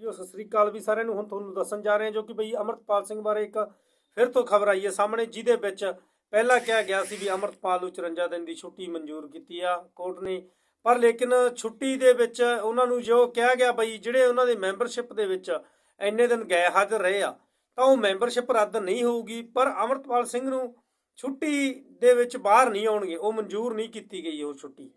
ਵੀਓ ਸਤਿ ਸ੍ਰੀ ਅਕਾਲ ਵੀ ਸਾਰਿਆਂ ਨੂੰ ਹੁਣ ਤੁਹਾਨੂੰ ਦੱਸਣ ਜਾ ਰਹੇ ਹਾਂ ਜੋ ਕਿ ਬਈ ਅਮਰਤਪਾਲ ਸਿੰਘ ਬਾਰੇ ਇੱਕ ਫਿਰ ਤੋਂ ਖਬਰ ਆਈ ਹੈ ਸਾਹਮਣੇ, ਜਿਹਦੇ ਵਿੱਚ ਪਹਿਲਾਂ ਕਿਹਾ ਗਿਆ ਸੀ ਵੀ ਅਮਰਤਪਾਲ ਨੂੰ 54 ਦਿਨ ਦੀ ਛੁੱਟੀ ਮਨਜ਼ੂਰ ਕੀਤੀ ਆ ਕੋਰਟ ਨੇ। ਪਰ ਲੇਕਿਨ ਛੁੱਟੀ ਦੇ ਵਿੱਚ ਉਹਨਾਂ ਨੂੰ ਜੋ ਕਿਹਾ ਗਿਆ ਬਈ ਜਿਹੜੇ ਉਹਨਾਂ ਦੇ ਮੈਂਬਰਸ਼ਿਪ ਦੇ ਵਿੱਚ ਇੰਨੇ ਦਿਨ ਗਏ ਹਾਜ਼ਰ ਰਹੇ ਆ, ਤਾਂ ਉਹ ਮੈਂਬਰਸ਼ਿਪ ਰੱਦ ਨਹੀਂ ਹੋਊਗੀ, ਪਰ ਅਮਰਤਪਾਲ ਸਿੰਘ ਨੂੰ ਛੁੱਟੀ ਦੇ ਵਿੱਚ ਬਾਹਰ ਨਹੀਂ ਆਉਣਗੇ, ਉਹ ਮਨਜ਼ੂਰ ਨਹੀਂ ਕੀਤੀ ਗਈ ਉਹ ਛੁੱਟੀ।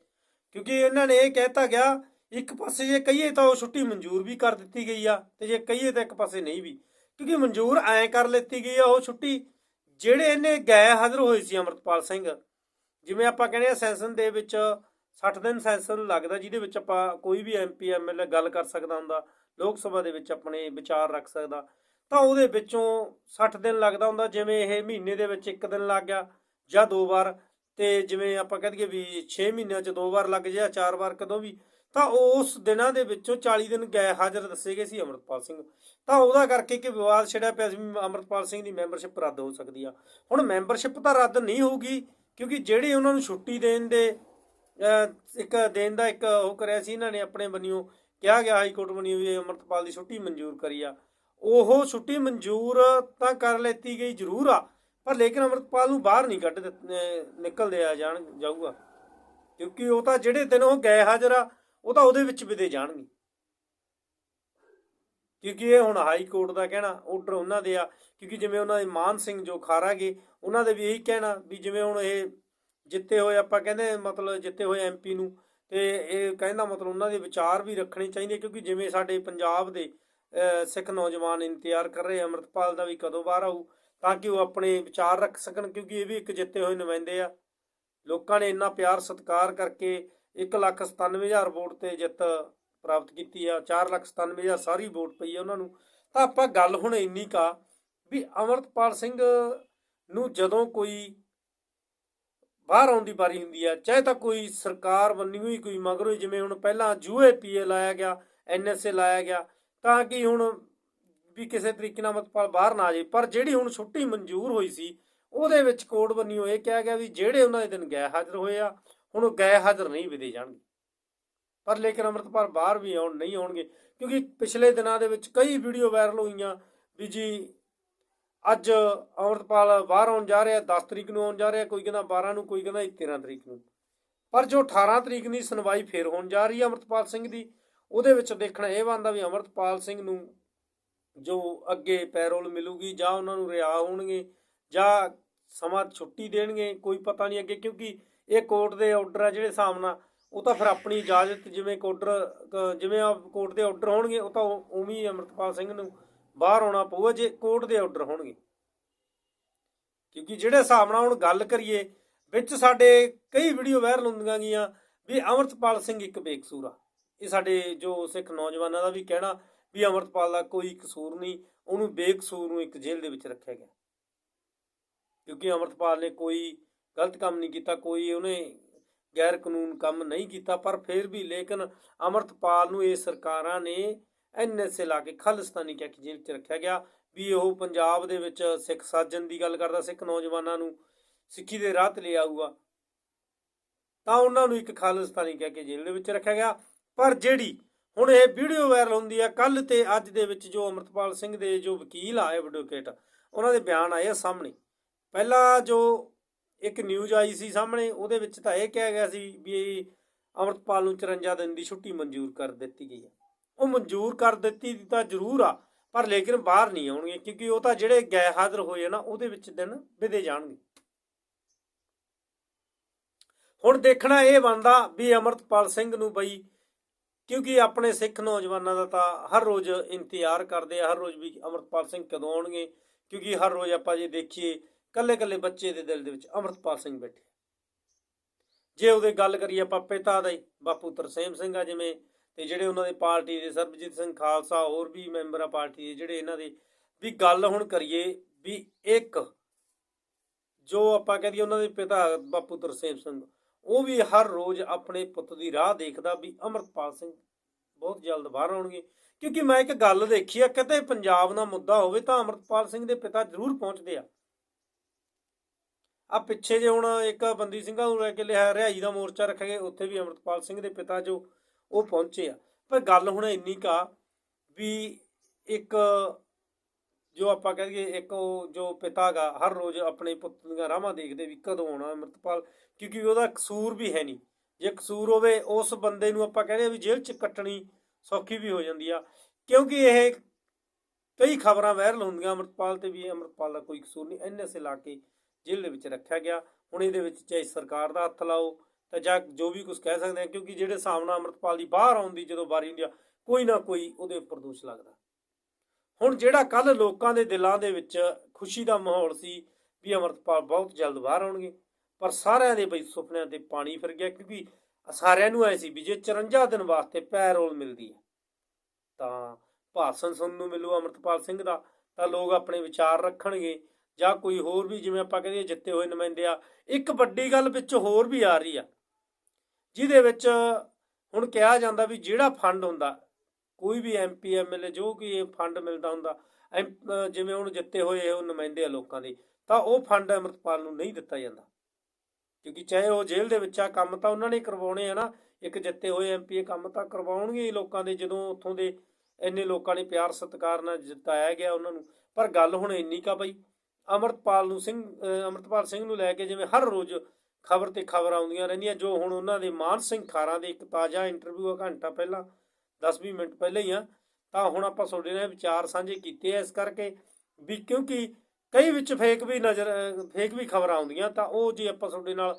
ਕਿਉਂਕਿ ਇਹਨਾਂ ਨੇ ਇਹ ਕਹਿਤਾ ਗਿਆ ਇੱਕ ਪਾਸੇ ਜੇ ਕਹੀਏ ਤਾਂ ਉਹ ਛੁੱਟੀ ਮਨਜ਼ੂਰ ਵੀ ਕਰ ਦਿੱਤੀ ਗਈ ਆ ਤੇ ਜੇ ਕਹੀਏ ਤਾਂ ਇੱਕ ਪਾਸੇ ਨਹੀਂ ਵੀ। ਕਿਉਂਕਿ ਮਨਜ਼ੂਰ ਐਂ ਕਰ ਲਿੱਤੀ ਗਈ ਆ ਉਹ ਛੁੱਟੀ ਜਿਹੜੇ ਇਹਨੇ ਗਏ ਹਾਜ਼ਰ ਹੋਏ ਸੀ ਅਮਰਤਪਾਲ ਸਿੰਘ। ਜਿਵੇਂ ਆਪਾਂ ਕਹਿੰਦੇ ਆ ਸੈਸ਼ਨ ਦੇ ਵਿੱਚ 60 ਦਿਨ ਸੈਸ਼ਨ ਲੱਗਦਾ, ਜਿਹਦੇ ਵਿੱਚ ਆਪਾਂ ਕੋਈ ਵੀ ਐਮਪੀ ਐਮਐਲਏ ਗੱਲ ਕਰ ਸਕਦਾ ਹੁੰਦਾ, ਲੋਕ ਸਭਾ ਦੇ ਵਿੱਚ ਆਪਣੇ ਵਿਚਾਰ ਰੱਖ ਸਕਦਾ। ਤਾਂ ਉਹਦੇ ਵਿੱਚੋਂ 60 ਦਿਨ ਲੱਗਦਾ ਹੁੰਦਾ, ਜਿਵੇਂ ਇਹ ਮਹੀਨੇ ਦੇ ਵਿੱਚ ਇੱਕ ਦਿਨ ਲੱਗ ਗਿਆ ਜਾਂ ਦੋ ਵਾਰ। ਤੇ ਜਿਵੇਂ ਆਪਾਂ ਕਹਿ ਦਈਏ ਵੀ 6 ਮਹੀਨਿਆਂ ਚ ਦੋ ਵਾਰ ਲੱਗ ਜਾ ਚਾਰ ਵਾਰ ਕਦੋਂ ਵੀ ਤਾਂ ਉਸ ਦਿਨਾਂ ਦੇ ਵਿੱਚੋਂ 40 ਦਿਨ ਗਏ ਹਾਜ਼ਰ ਦੱਸੇ ਗਏ ਸੀ ਅਮਰਤਪਾਲ ਸਿੰਘ। ਤਾਂ ਉਹਦਾ ਕਰਕੇ ਕਿ ਵਿਵਾਦ ਛਿੜਿਆ ਪਿਆ ਸੀ ਵੀ ਸਿੰਘ ਦੀ ਮੈਂਬਰਸ਼ਿਪ ਰੱਦ ਹੋ ਸਕਦੀ ਆ। ਹੁਣ ਮੈਂਬਰਸ਼ਿਪ ਤਾਂ ਰੱਦ ਨਹੀਂ ਹੋਊਗੀ ਕਿਉਂਕਿ ਜਿਹੜੇ ਉਹਨਾਂ ਨੂੰ ਛੁੱਟੀ ਦੇਣ ਦੇ ਇੱਕ ਦੇਣ ਦਾ ਇੱਕ ਉਹ ਕਰਿਆ ਸੀ ਇਹਨਾਂ ਨੇ ਆਪਣੇ ਬੰਨਿਓ ਕਿਹਾ ਗਿਆ ਹਾਈ ਕੋਰਟ ਬੰਨਿਓ ਵੀ ਅਮਰਤਪਾਲ ਦੀ ਛੁੱਟੀ ਮਨਜ਼ੂਰ ਕਰੀ ਆ। ਉਹ ਛੁੱਟੀ ਮਨਜ਼ੂਰ ਤਾਂ ਕਰ ਲੈਤੀ ਗਈ ਜ਼ਰੂਰ ਆ ਪਰ ਲੇਕਿਨ ਅਮਰਤਪਾਲ ਨੂੰ ਬਾਹਰ ਨਹੀਂ ਕੱਢ ਦਿੱਤ- ਅਹ, ਜਾਣ ਜਾਊਗਾ। ਕਿਉਂਕਿ ਉਹ ਤਾਂ ਜਿਹੜੇ ਦਿਨ ਉਹ ਗਏ ਹਾਜ਼ਰ ਆ ਉਹ ਤਾਂ ਉਹਦੇ ਵਿੱਚ ਵਿਦੇ ਜਾਣਗੇ। ਕਿਉਂਕਿ ਇਹ ਹੁਣ ਹਾਈ ਕੋਰਟ ਦਾ ਕਹਿਣਾ ਆਰਡਰ ਉਹਨਾਂ ਦੇ ਆ ਕਿਉਂਕਿ ਜਿਵੇਂ ਉਹਨਾਂ ਦੇ ਮਾਨ ਸਿੰਘ ਜੋ ਖਾਰਾਗੇ ਉਹਨਾਂ ਦੇ ਵੀ ਇਹੀ ਕਹਿਣਾ ਵੀ ਜਿਵੇਂ ਹੁਣ ਇਹ ਜਿੱਤੇ ਹੋਏ ਆਪਾਂ ਕਹਿੰਦੇ ਮਤਲਬ ਜਿੱਤੇ ਹੋਏ ਐਮਪੀ ਨੂੰ ਤੇ ਇਹ ਕਹਿੰਦਾ ਮਤਲਬ ਉਹਨਾਂ ਦੇ ਵਿਚਾਰ ਵੀ ਰੱਖਣੇ ਚਾਹੀਦੇ ਕਿਉਂਕਿ ਜਿਵੇਂ ਸਾਡੇ ਪੰਜਾਬ ਦੇ ਅਹ, ਸਿੱਖ ਨੌਜਵਾਨ ਇੰਤਜ਼ਾਰ ਕਰ ਰਹੇ ਅਮਰਤਪਾਲ ਦਾ ਵੀ ਕਦੋਂ ਬਾਹਰ ਆਊ ਤਾਂ ਕਿ ਉਹ ਆਪਣੇ ਵਿਚਾਰ ਰੱਖ ਸਕਣ ਕਿਉਂਕਿ ਇਹ ਵੀ ਇੱਕ ਜਿੱਤੇ ਹੋਏ ਨੁਮਾਇੰਦੇ ਆ। ਲੋਕਾਂ ਨੇ ਇੰਨਾ ਪਿਆਰ ਸਤਿਕਾਰ ਕਰਕੇ 197000 ਵੋਟ ਤੇ ਜਿੱਤ ਪ੍ਰਾਪਤ ਕੀਤੀ ਆ 497000 ਸਾਰੀ ਵੋਟ ਪਈ ਆ ਉਹਨਾਂ ਨੂੰ। ਤਾਂ ਆਪਾਂ ਗੱਲ ਹੁਣ ਇੰਨੀ ਕਾ ਵੀ ਅਮਰਤਪਾਲ ਸਿੰਘ ਨੂੰ ਜਦੋਂ ਕੋਈ ਬਾਹਰ ਆਉਣ ਦੀ ਵਾਰੀ ਹੁੰਦੀ ਆ, ਚਾਹੇ ਤਾਂ ਕੋਈ ਸਰਕਾਰ ਬੰਨੀ ਹੋਈ, ਕੋਈ ਮਗਰੋਂ ਹੀ, ਜਿਵੇਂ ਹੁਣ ਪਹਿਲਾਂ ਯੂਏਪੀਏ ਲਾਇਆ ਗਿਆ ਐਨਐਸਏ ਲਾਇਆ ਗਿਆ, ਤਾਂ ਕਿ ਹੁਣ ਵੀ ਕਿਸੇ ਤਰੀਕੇ ਨਾਲ ਅਮਰਤਪਾਲ ਬਾਹਰ ਨਾ ਆ ਜਾਏ। ਪਰ ਜਿਹੜੀ ਹੁਣ ਛੁੱਟੀ ਮਨਜ਼ੂਰ ਹੋਈ ਸੀ, ਉਹਦੇ ਵਿੱਚ ਕੋਡ ਬੰਨਿਓ ਇਹ ਕਿਹਾ ਗਿਆ ਵੀ ਜਿਹੜੇ ਉਹਨਾਂ ਦੇ ਦਿਨ ਗਏ ਹਾਜ਼ਰ ਹੋਏ ਆ ਹੁਣ ਉਹ ਗਏ ਹਾਜ਼ਰ ਨਹੀਂ ਵਿਦੇ ਜਾਣਗੇ। ਪਰ ਲੇਕਿਨ ਅੰਮ੍ਰਿਤਪਾਲ ਬਾਹਰ ਵੀ ਆਉਣ ਨਹੀਂ ਆਉਣਗੇ, ਕਿਉਂਕਿ ਪਿਛਲੇ ਦਿਨਾਂ ਦੇ ਵਿੱਚ ਕਈ ਵੀਡੀਓ ਵਾਇਰਲ ਹੋਈਆਂ ਵੀ ਜੀ ਅੱਜ ਅੰਮ੍ਰਿਤਪਾਲ ਬਾਹਰ ਆਉਣ ਜਾ ਰਿਹਾ 10 ਤਰੀਕ ਨੂੰ ਆਉਣ ਜਾ ਰਿਹਾ, ਕੋਈ ਕਹਿੰਦਾ 12 ਨੂੰ, ਕੋਈ ਕਹਿੰਦਾ 13 ਤਰੀਕ ਨੂੰ। ਪਰ ਜੋ 18 ਤਰੀਕ ਦੀ ਸੁਣਵਾਈ ਫੇਰ ਹੋਣ ਜਾ ਰਹੀ ਹੈ ਅੰਮ੍ਰਿਤਪਾਲ ਸਿੰਘ ਦੀ, ਉਹਦੇ ਵਿੱਚ ਦੇਖਣਾ ਇਹ ਬਣਦਾ ਵੀ ਅੰਮ੍ਰਿਤਪਾਲ ਸਿੰਘ ਨੂੰ ਜੋ ਅੱਗੇ ਪੈਰੋਲ ਮਿਲੂਗੀ ਜਾਂ ਉਹਨਾਂ ਨੂੰ ਰਿਹਾ ਹੋਣਗੇ ਜਾਂ ਸਮਾਂ ਛੁੱਟੀ ਦੇਣਗੇ, ਕੋਈ ਪਤਾ ਨਹੀਂ ਅੱਗੇ, ਕਿਉਂਕਿ ਇਹ ਕੋਰਟ ਦੇ ਆਰਡਰ ਆ ਜਿਹੜੇ ਹਿਸਾਬ ਨਾਲ, ਉਹ ਤਾਂ ਫਿਰ ਆਪਣੀ ਇਜਾਜ਼ਤ ਜਿਵੇਂ ਆਰਡਰ ਜਿਵੇਂ ਆ ਕੋਰਟ ਦੇ ਆਰਡਰ ਹੋਣਗੇ, ਉਹ ਤਾਂ ਉਵੇਂ ਅਮਰਤਪਾਲ ਸਿੰਘ ਨੂੰ ਬਾਹਰ ਆਉਣਾ ਪਊਗਾ ਜੇ ਕੋਰਟ ਦੇ ਆਰਡਰ ਹੋਣਗੇ। ਕਿਉਂਕਿ ਜਿਹੜੇ ਹਿਸਾਬ ਨਾਲ ਹੁਣ ਗੱਲ ਕਰੀਏ, ਵਿੱਚ ਸਾਡੇ ਕਈ ਵੀਡੀਓ ਵਾਇਰਲ ਹੁੰਦੀਆਂ ਗਈਆਂ ਵੀ ਅਮਰਤਪਾਲ ਸਿੰਘ ਇੱਕ ਬੇਕਸੂਰ ਆ। ਇਹ ਸਾਡੇ ਜੋ ਸਿੱਖ ਨੌਜਵਾਨਾਂ ਦਾ ਵੀ ਕਹਿਣਾ ਵੀ ਅਮਰਤਪਾਲ ਦਾ ਕੋਈ ਕਸੂਰ ਨਹੀਂ, ਉਹਨੂੰ ਬੇਕਸੂਰ ਨੂੰ ਇੱਕ ਜੇਲ੍ਹ ਦੇ ਵਿੱਚ ਰੱਖਿਆ ਗਿਆ। ਕਿਉਂਕਿ ਅਮਰਤਪਾਲ ਨੇ ਕੋਈ ਗਲਤ ਕੰਮ ਨਹੀਂ ਕੀਤਾ, ਕੋਈ ਉਹਨੇ ਗੈਰ ਕਾਨੂੰਨ ਕੰਮ ਨਹੀਂ ਕੀਤਾ, ਪਰ ਫਿਰ ਵੀ ਲੇਕਿਨ ਅਮਰਤਪਾਲ ਨੂੰ ਇਹ ਸਰਕਾਰਾਂ ਨੇ ਐਨਐਸਏ ਲਾ ਕੇ ਖਾਲਿਸਤਾਨੀ ਕਹਿ ਕੇ ਜੇਲ੍ਹ 'ਚ ਰੱਖਿਆ ਗਿਆ ਵੀ ਉਹ ਪੰਜਾਬ ਦੇ ਵਿੱਚ ਸਿੱਖ ਸਾਜਨ ਦੀ ਗੱਲ ਕਰਦਾ, ਸਿੱਖ ਨੌਜਵਾਨਾਂ ਨੂੰ ਸਿੱਖੀ ਦੇ ਰਾਹ ਤੇ ਲੈ ਆਊਗਾ। ਤਾਂ ਉਹਨਾਂ ਨੂੰ ਇੱਕ ਖਾਲਿਸਤਾਨੀ ਕਹਿ ਕੇ ਜੇਲ੍ਹ ਦੇ ਵਿੱਚ ਰੱਖਿਆ ਗਿਆ। ਪਰ ਜਿਹੜੀ ਹੁਣ ਇਹ ਵੀਡੀਓ ਵਾਇਰਲ ਹੁੰਦੀ ਹੈ ਕੱਲ ਤੇ ਅੱਜ ਦੇ ਵਿੱਚ ਜੋ ਅਮਰਤਪਾਲ ਸਿੰਘ ਦੇ ਜੋ ਵਕੀਲ ਆਏ ਐਡਵੋਕੇਟ, ਉਹਨਾਂ ਦੇ ਬਿਆਨ ਆਏ ਆ ਸਾਹਮਣੇ। ਪਹਿਲਾਂ ਜੋ ਇੱਕ ਨਿਊਜ਼ ਆਈ ਸੀ ਸਾਹਮਣੇ, ਉਹਦੇ ਵਿੱਚ ਤਾਂ ਇਹ ਕਿਹਾ ਗਿਆ ਸੀ ਵੀ ਅਮਰਤਪਾਲ ਨੂੰ 54 ਦਿਨ ਦੀ ਛੁੱਟੀ ਮਨਜ਼ੂਰ ਕਰ ਦਿੱਤੀ ਗਈ ਹੈ। ਉਹ ਮਨਜ਼ੂਰ ਕਰ ਦਿੱਤੀ ਤਾਂ ਜ਼ਰੂਰ ਆ, ਪਰ ਲੇਕਿਨ ਬਾਹਰ ਨਹੀਂ ਆਉਣਗੇ ਕਿਉਂਕਿ ਉਹ ਤਾਂ ਜਿਹੜੇ ਗਏ ਹਾਜ਼ਰ ਹੋਏ ਨਾ, ਉਹਦੇ ਵਿੱਚ ਦਿਨ ਵਿਦੇ ਜਾਣਗੇ। ਹੁਣ ਦੇਖਣਾ ਇਹ ਬਣਦਾ ਵੀ ਅਮਰਤਪਾਲ ਸਿੰਘ ਨੂੰ ਬਈ, ਕਿਉਂਕਿ ਆਪਣੇ ਸਿੱਖ ਨੌਜਵਾਨਾਂ ਦਾ ਤਾਂ ਹਰ ਰੋਜ਼ ਇੰਤਜ਼ਾਰ ਕਰਦੇ ਆ, ਹਰ ਰੋਜ਼ ਵੀ ਅਮਰਤਪਾਲ ਸਿੰਘ ਕਦੋਂ ਆਉਣਗੇ, ਕਿਉਂਕਿ ਹਰ ਰੋਜ਼ ਆਪਾਂ ਜੇ ਦੇਖੀਏ ਕੱਲੇ ਕੱਲੇ ਬੱਚੇ ਦੇ ਦਿਲ ਦੇ ਵਿੱਚ ਅਮਰਤਪਾਲ ਸਿੰਘ ਬੈਠੇ ਜੇ ਉਹਦੇ ਗੱਲ ਕਰੀਏ ਆਪਾਂ ਪਿਤਾ ਦਾ ਹੀ, ਬਾਪੂ ਤਰਸੇਮ ਸਿੰਘ ਆ ਜਿਵੇਂ, ਤੇ ਜਿਹੜੇ ਉਹਨਾਂ ਦੇ ਪਾਰਟੀ ਦੇ ਸਰਬਜੀਤ ਸਿੰਘ ਖਾਲਸਾ, ਹੋਰ ਵੀ ਮੈਂਬਰ ਆ ਪਾਰਟੀ ਦੇ, ਜਿਹੜੇ ਇਹਨਾਂ ਦੇ, ਵੀ ਗੱਲ ਹੁਣ ਕਰੀਏ ਵੀ ਇੱਕ, ਜੋ ਆਪਾਂ ਕਹ ਦਈਏ ਉਹਨਾਂ ਦੇ ਪਿਤਾ ਬਾਪੂ ਤਰਸੇਮ ਸਿੰਘ, ਉਹ ਵੀ ਹਰ ਰੋਜ਼ ਆਪਣੇ ਪੁੱਤ ਦੀ ਰਾਹ ਦੇਖਦਾ ਵੀ ਅਮਰਪਾਲ ਸਿੰਘ ਬਹੁਤ ਜਲਦ ਬਾਹਰ ਆਉਣਗੇ। ਕਿਉਂਕਿ ਮੈਂ ਇੱਕ ਗੱਲ ਦੇਖੀ ਆ, ਕਿਤੇ ਪੰਜਾਬ ਦਾ ਮੁੱਦਾ ਹੋਵੇ ਤਾਂ ਅਮਰਪਾਲ ਸਿੰਘ ਦੇ ਪਿਤਾ ਜ਼ਰੂਰ ਪਹੁੰਚਦੇ ਆ। ਆ ਪਿੱਛੇ ਜੇ ਹੁਣ ਇੱਕ ਬੰਦੀ ਸਿੰਘਾਂ ਨੂੰ ਲੈ ਕੇ ਲਿਆ ਰਿਹਾਈ ਦਾ ਮੋਰਚਾ ਰੱਖਿਆ ਗਿਆ, ਉੱਥੇ ਵੀ ਅਮਰਪਾਲ ਸਿੰਘ ਦੇ ਪਿਤਾ ਜੋ ਉਹ ਪਹੁੰਚੇ ਆ। ਪਰ ਗੱਲ ਹੁਣ ਇੰਨੀ ਕਾ ਵੀ ਇੱਕ ਜੋ ਆਪਾਂ ਕਹੀਏ ਇੱਕ ਉਹ ਜੋ ਪਿਤਾ ਗਾ, ਹਰ ਰੋਜ਼ ਆਪਣੇ ਪੁੱਤ ਦੀਆਂ ਰਾਹਾਂ ਦੇਖਦੇ ਵੀ ਕਦੋਂ ਆਉਣਾ ਅੰਮ੍ਰਿਤਪਾਲ, ਕਿਉਂਕਿ ਉਹਦਾ ਕਸੂਰ ਵੀ ਹੈ ਨਹੀਂ। ਜੇ ਕਸੂਰ ਹੋਵੇ, ਉਸ ਬੰਦੇ ਨੂੰ ਆਪਾਂ ਕਹਿੰਦੇ ਆ ਵੀ ਜੇਲ੍ਹ 'ਚ ਕੱਟਣੀ ਸੌਖੀ ਵੀ ਹੋ ਜਾਂਦੀ ਆ। ਕਿਉਂਕਿ ਇਹ ਕਈ ਖਬਰਾਂ ਵਾਇਰਲ ਹੁੰਦੀਆਂ ਅੰਮ੍ਰਿਤਪਾਲ ਤੇ ਵੀ, ਅੰਮ੍ਰਿਤਪਾਲ ਦਾ ਕੋਈ ਕਸੂਰ ਨਹੀਂ ਐਨਐਸਏ ਲਾ ਕੇ ਜੇਲ੍ਹ ਦੇ ਵਿੱਚ ਰੱਖਿਆ ਗਿਆ। ਹੁਣ ਇਹਦੇ ਵਿੱਚ ਚਾਹੇ ਸਰਕਾਰ ਦਾ ਹੱਥ ਲਾਓ ਤਾਂ ਜਾਂ ਜੋ ਵੀ ਕੁਝ ਕਹਿ ਸਕਦੇ ਆ, ਕਿਉਂਕਿ ਜਿਹੜੇ ਸਾਹਮਣਾ ਅੰਮ੍ਰਿਤਪਾਲ ਦੀ ਬਾਹਰ ਆਉਣ ਦੀ ਜਦੋਂ ਵਾਰੀ ਹੁੰਦੀ ਆ, ਕੋਈ ਨਾ ਕੋਈ ਉਹਦੇ ਉੱਪਰ ਦੋਸ਼ ਲੱਗਦਾ। ਹੁਣ ਜਿਹੜਾ ਕੱਲ ਲੋਕਾਂ ਦੇ ਦਿਲਾਂ ਦੇ ਵਿੱਚ ਖੁਸ਼ੀ ਦਾ ਮਾਹੌਲ ਸੀ ਵੀ ਅੰਮ੍ਰਿਤਪਾਲ ਬਹੁਤ ਜਲਦ ਬਾਹਰ ਆਉਣਗੇ, ਪਰ ਸਾਰਿਆਂ ਦੇ ਬਈ ਸੁਪਨਿਆਂ ਤੇ ਪਾਣੀ ਫਿਰ ਗਿਆ, ਕਿਉਂਕਿ ਸਾਰਿਆਂ ਨੂੰ ਐ ਸੀ ਵੀ ਜੇ 54 ਦਿਨ ਵਾਸਤੇ ਪੈਰੋਲ ਮਿਲਦੀ ਹੈ ਤਾਂ ਭਾਸ਼ਣ ਸੁਣਨ ਨੂੰ ਮਿਲੂ ਅੰਮ੍ਰਿਤਪਾਲ ਸਿੰਘ ਦਾ, ਤਾਂ ਲੋਕ ਆਪਣੇ ਵਿਚਾਰ ਰੱਖਣਗੇ। ਜਾਂ ਕੋਈ ਹੋਰ ਵੀ ਜਿਵੇਂ ਆਪਾਂ ਕਹਿੰਦੇ ਜਿੱਤੇ ਹੋਏ ਨੁਮਾਇੰਦੇ ਆ, ਇੱਕ ਵੱਡੀ ਗੱਲ ਵਿੱਚ ਹੋਰ ਵੀ ਆ ਰਹੀ ਆ, ਜਿਹਦੇ ਵਿੱਚ ਹੁਣ ਕਿਹਾ ਜਾਂਦਾ ਵੀ ਜਿਹੜਾ ਫੰਡ ਹੁੰਦਾ, ਕੋਈ ਵੀ ਐਮਪੀ ਐਮਐਲਏ ਜੋ ਕਿ ਇਹ ਫੰਡ ਮਿਲਦਾ ਹੁੰਦਾ, ਐਮ- ਜਿਵੇਂ ਹੁਣ ਜਿੱਤੇ ਹੋਏ ਉਹ ਨੁਮਾਇੰਦੇ ਆ ਲੋਕਾਂ ਦੇ, ਤਾਂ ਉਹ ਫੰਡ ਅੰਮ੍ਰਿਤਪਾਲ ਨੂੰ ਨਹੀਂ ਦਿੱਤਾ ਜਾਂਦਾ। ਕਿਉਂਕਿ ਚਾਹੇ ਉਹ ਜੇਲ੍ਹ ਦੇ ਵਿੱਚ ਆ, ਕੰਮ ਤਾਂ ਉਹਨਾਂ ਨੇ ਕਰਵਾਉਣੇ ਆ ਨਾ, ਇੱਕ ਜਿੱਤੇ ਹੋਏ ਐਮਪੀ ਇਹ ਕੰਮ ਤਾਂ ਕਰਵਾਉਣਗੇ ਹੀ ਲੋਕਾਂ ਦੇ, ਜਦੋਂ ਉੱਥੋਂ ਦੇ ਇੰਨੇ ਲੋਕਾਂ ਨੇ ਪਿਆਰ ਸਤਿਕਾਰ ਨਾਲ ਜਿਤਾਇਆ ਗਿਆ ਉਹਨਾਂ ਨੂੰ, ਪਰ ਗੱਲ ਹੁਣ ਇੰਨੀ ਕਾ ਬਈ ਅਮਰਤਪਾਲ ਨੂੰ ਸਿੰਘ, ਅਹ ਅਮਰਤਪਾਲ ਸਿੰਘ ਨੂੰ ਲੈ ਕੇ ਜਿਵੇਂ ਹਰ ਰੋਜ਼ ਖਬਰ ਤੇ ਖਬਰ ਆਉਂਦੀਆਂ ਰਹਿੰਦੀਆਂ, ਜੋ ਹੁਣ ਉਹਨਾਂ ਦੇ ਮਾਨ ਸਿੰਘ ਖਾਰਾਂ ਦੇ ਇੱਕ ਤਾਜ਼ਾ ਇੰਟਰਵਿਊ ਆ, ਘੰਟਾ ਪਹਿਲਾਂ 10-20 ਮਿੰਟ ਪਹਿਲਾਂ ਹੀ ਆ, ਤਾਂ ਹੁਣ ਆਪਾਂ ਤੁਹਾਡੇ ਨਾਲ ਵਿਚਾਰ ਸਾਂਝੇ ਕੀਤੇ ਆ ਇਸ ਕਰਕੇ ਵੀ ਕਿਉਂਕਿ ਕਈ ਵਿੱਚ ਫੇਕ ਵੀ ਨਜ਼ਰ ਫੇਕ ਵੀ ਖਬਰਾਂ ਆਉਂਦੀਆਂ, ਤਾਂ ਉਹ ਜੇ ਆਪਾਂ ਤੁਹਾਡੇ ਨਾਲ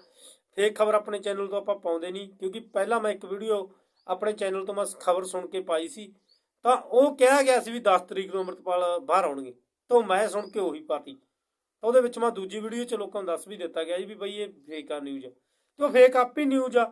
ਫੇਕ ਖਬਰ ਆਪਣੇ ਚੈਨਲ ਤੋਂ ਆਪਾਂ ਪਾਉਂਦੇ ਨਹੀਂ, ਕਿਉਂਕਿ ਪਹਿਲਾਂ ਮੈਂ ਇੱਕ ਵੀਡੀਓ ਆਪਣੇ ਚੈਨਲ ਤੋਂ ਮੈਂ ਖਬਰ ਸੁਣ ਕੇ ਪਾਈ ਸੀ, ਤਾਂ ਉਹ ਕਿਹਾ ਗਿਆ ਸੀ ਵੀ 10 ਤਰੀਕ ਨੂੰ ਅੰਮ੍ਰਿਤਪਾਲ ਬਾਹਰ ਆਉਣਗੇ, ਤਾਂ ਮੈਂ ਸੁਣ ਕੇ ਉਹੀ ਪਾਤੀ। ਤਾਂ ਉਹਦੇ ਵਿੱਚ ਮੈਂ ਦੂਜੀ ਵੀਡੀਓ 'ਚ ਲੋਕਾਂ ਨੂੰ ਦੱਸ ਵੀ ਦਿੱਤਾ ਗਿਆ ਜੀ ਵੀ ਬਈ ਇਹ ਫੇਕ ਆ। ਨਿਊਜ਼ ਤੇ ਉਹ ਫੇਕ ਆਪ ਹੀ ਨਿਊਜ਼ ਆ,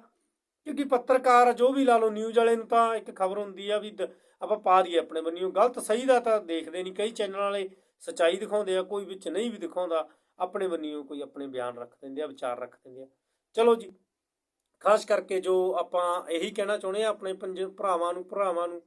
ਕਿਉਂਕਿ ਪੱਤਰਕਾਰ ਜੋ ਵੀ ਲਾ ਲਓ ਨਿਊਜ਼ ਵਾਲੇ ਨੂੰ ਤਾਂ ਇੱਕ ਖਬਰ ਹੁੰਦੀ ਆ ਵੀ ਦ- ਆਪਾਂ ਪਾ ਦਈਏ ਆਪਣੇ ਬੰਨਿਓ ਗਲਤ ਸਹੀ ਦਾ ਤਾਂ ਦੇਖਦੇ ਨਹੀਂ, ਕਈ ਚੈਨਲ ਵਾਲੇ ਸਚਾਈ ਦਿਖਾਉਂਦੇ ਆ, ਕੋਈ ਵਿੱਚ ਨਹੀਂ ਵੀ ਦਿਖਾਉਂਦਾ। ਆਪਣੇ ਬੰਨਿਓ ਕੋਈ ਆਪਣੇ ਬਿਆਨ ਰੱਖ ਦਿੰਦੇ ਆ, ਵਿਚਾਰ ਰੱਖ ਦਿੰਦੇ ਆ। ਚਲੋ ਜੀ, ਖਾਸ ਕਰਕੇ ਜੋ ਆਪਾਂ ਇਹੀ ਕਹਿਣਾ ਚਾਹੁੰਦੇ ਆ ਆਪਣੇ ਪੰਜ ਭਰਾਵਾਂ ਨੂੰ ਭਰਾਵਾਂ ਨੂੰ,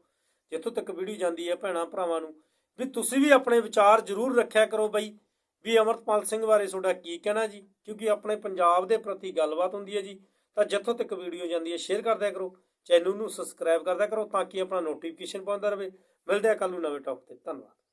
ਜਿੱਥੋਂ ਤੱਕ ਵੀਡੀਓ ਜਾਂਦੀ ਹੈ ਭੈਣਾਂ, ਭਰਾਵਾਂ ਨੂੰ, ਵੀ ਤੁਸੀਂ ਵੀ ਆਪਣੇ ਵਿਚਾਰ ਜ਼ਰੂਰ ਰੱਖਿਆ ਕਰੋ ਬਈ। ਵੀ ਅਮਰਪਾਲ ਸਿੰਘ ਬਾਰੇ ਤੁਹਾਡਾ ਕੀ ਕਹਿਣਾ ਜੀ? ਕਿਉਂਕਿ ਆਪਣੇ ਪੰਜਾਬ ਦੇ ਪ੍ਰਤੀ ਗੱਲਬਾਤ ਹੁੰਦੀ ਹੈ ਜੀ, ਤਾਂ ਜਿੱਥੋਂ ਤੱਕ ਵੀਡੀਓ ਜਾਂਦੀ ਹੈ ਸ਼ੇਅਰ ਕਰਦਿਆ ਕਰੋ। ਚੈਨਲ ਨੂੰ ਸਬਸਕ੍ਰਾਈਬ ਕਰਦਿਆ ਕਰੋ ਤਾਂ ਕਿ ਆਪਣਾ ਨੋਟੀਫਿਕੇਸ਼ਨ ਪਾਉਂਦਾ ਰਹੇ। ਮਿਲਦੇ ਆ ਕੱਲ ਨੂੰ ਨਵੇਂ ਟੌਪ ਤੇ। ਧੰਨਵਾਦ।